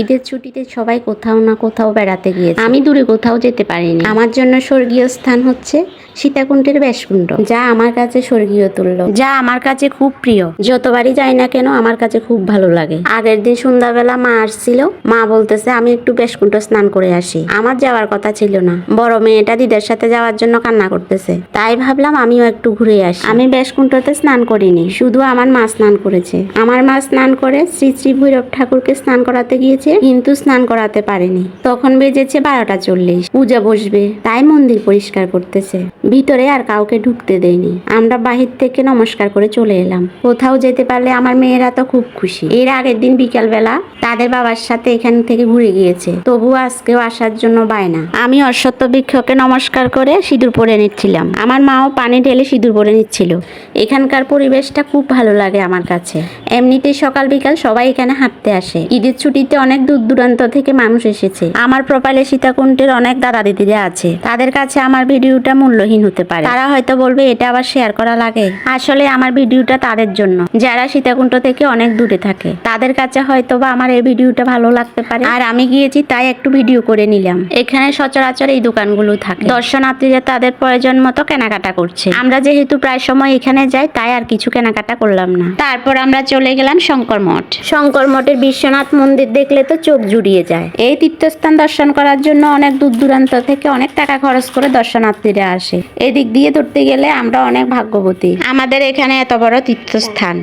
ঈদের ছুটিতে সবাই কোথাও না কোথাও বেড়াতে গিয়েছে। আমি দূরে কোথাও যেতে পারিনি। আমার জন্য স্বর্গীয় স্থান হচ্ছে সীতাকুণ্ডের বেশকুণ্ড যা আমার কাছে স্বর্গীয় তুল্য। যা আমার কাছে খুব প্রিয়। যতবারই যাই না কেন আমার কাছে খুব ভালো লাগে। আগের দিন সন্ধ্যাবেলা মা আসছিল। মা বলতেছে, আমি একটু বেশকুণ্ড স্নান করে আসি। আমার যাওয়ার কথা ছিল না। বড় মেয়েটা দিদের সাথে যাওয়ার জন্য কান্না করতেছে। তাই ভাবলাম, আমিও একটু ঘুরে আসি। আমি বেশকুণ্ডতে স্নান করিনি। শুধু আমার মা স্নান করেছে। আমার মা স্নান করে শ্রী শ্রী ভৈরব ঠাকুরকে স্নান করাতে গিয়েছে, কিন্তু স্নান করাতে পারেনি। তখন বেজেছে বারোটা চল্লিশ। পূজা বসবে। তাই মন্দির পরিষ্কার করতেছে। ভিতরে আর কাউকে ঢুকতে দেয়নি। আমরা বাহির থেকে নমস্কার করে চলে এলাম। কোথাও যেতে পারলে আমার মেয়েরা তো খুব খুশি। এর আগের দিন বিকালবেলা তাদের বাবার সাথে এখান থেকে ঘুরে গিয়েছে। তবুও আজকেও আসার জন্য বায়না আমি অশ্বত্থ বৃক্ষকে নমস্কার করে সিঁদুর পরে নিচ্ছিলাম। আমার মাও পানি ঢেলে সিঁদুর পরে নিচ্ছিল। এখানকার পরিবেশটা খুব ভালো লাগে আমার কাছে। এমনিতেই সকাল বিকাল সবাই এখানে হাঁটতে আসে। ঈদের ছুটিতে অনেক দূর দূরান্ত থেকে মানুষ এসেছে। আমার প্রোফাইলে সীতাকুণ্ডের অনেক দাদা দিদিরা আছে। তাদের কাছে আমার ভিডিওটা মূল্যহীন হতে পারে। তারা হয়তো বলবে, এটা আবার শেয়ার করা লাগে। আসলে আমার ভিডিওটা তাদের জন্য। যারা সীতাকুণ্ড থেকে অনেক দূরে থাকে, তাদের কাছে হয়তো বা আমার এই ভিডিওটা ভালো লাগতে পারে। আর আমি গিয়েছি, তাই একটু ভিডিও করে নিলাম। এখানে সচরাচর এই দোকানগুলো থাকে। দর্শনার্থীরা তাদের প্রয়োজন মতো কেনাকাটা করছে। আমরা যেহেতু প্রায় সময় এখানে যাই, তাই আর কিছু কেনাকাটা করলাম না। তারপর আমরা চলে গেলাম শঙ্কর মঠ। শঙ্কর মঠের বিশ্বনাথ মন্দির দেখলে তো চোখ জুড়িয়ে যায়। এই তীর্থস্থান দর্শন করার জন্য অনেক দূর দূরান্ত থেকে অনেক টাকা খরচ করে দর্শনার্থীরা আসে। এদিক দিয়ে ধরতে গেলে আমরা অনেক ভাগ্যবতী। আমাদের এখানে এত বড় তীর্থস্থান।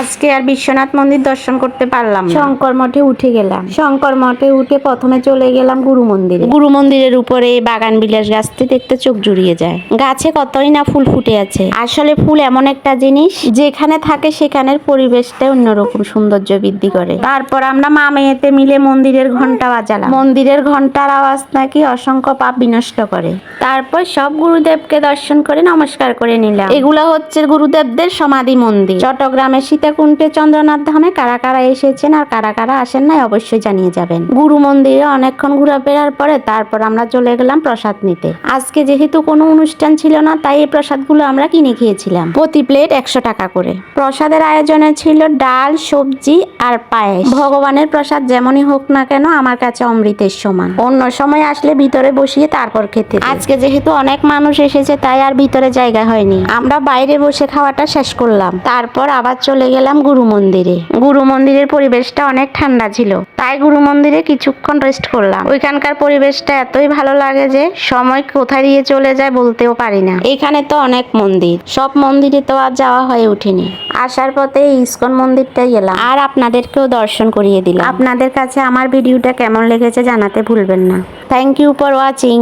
আজকে আর বিশ্বনাথ মন্দির দর্শন করতে পারলাম শঙ্কর মঠে উঠে গেলাম। শঙ্কর মঠে উঠে প্রথমে চলে গেলাম গুরু মন্দিরে। গুরু মন্দিরের উপরে বাগান বিলাস গাছটি দেখতে চোখ জুড়িয়ে যায়। গাছে কতই না ফুল ফুটে আছে। আসলে ফুল এমন একটা জিনিস যেখানে থাকে সেখানের পরিবেশটা অন্যরকম সৌন্দর্য বৃদ্ধি করে। তারপর আমরা মা মেয়েতে মিলে মন্দিরের ঘণ্টা বাজালাম। মন্দিরের ঘণ্টার আওয়াজ নাকি অসংখ্য পাপ বিনষ্ট করে। তারপর সব গুরুদেবকে দর্শন করে নমস্কার করে নিলাম। এগুলো হচ্ছে গুরুদেবদের সমাধি মন্দির। চট্টগ্রামের সীতাকুণ্ডে চন্দ্রনাথ ধামে কারা কারা এসেছেন আর কারা কারা আসেন নাই অবশ্যই জানিয়ে যাবেন। গুরু মন্দিরে অনেকক্ষণ ঘুরে ফেরার পরে তারপর আমরা চলে গেলাম প্রসাদ নিতে। আজকে যেহেতু কোনো অনুষ্ঠান ছিল না, তাই এই প্রসাদগুলো আমরা কিনে খেয়েছিলাম। প্রতি প্লেট একশো টাকা করে। প্রসাদের আয়োজনে ছিল ডাল, সবজি আর পায়েস। ভগবানের প্রসাদ যেমনই হোক না কেন আমার কাছে অমৃতের সমান। অন্য সময় আসলে ভিতরে বসিয়ে তারপর খেতে আজকে যেহেতু অনেক মানুষ এসেছে, তাই আর ভিতরে জায়গা হয়নি। আমরা বাইরে বসে খাওয়াটা শেষ করলাম। তারপর আবার চলে গেলাম গুরু মন্দিরে। গুরু মন্দিরের পরিবেশটা অনেক ঠান্ডা ছিল। তাই গুরু মন্দিরে কিছুক্ষণ রেস্ট করলাম। ওইখানকার পরিবেশটা এতই ভালো লাগে যে সময় কোথায় দিয়ে চলে যায় বলতেও পারি না। এখানে তো অনেক মন্দির। সব মন্দিরে তো আর যাওয়া হয়ে ওঠেনি। আসার পথে ইস্কন মন্দিরটাই এলাম আর আপনাদেরকেও দর্শন করিয়ে দিলাম। আপনাদের কাছে আমার ভিডিওটা কেমন লেগেছে জানাতে ভুলবেন না। Thank you for watching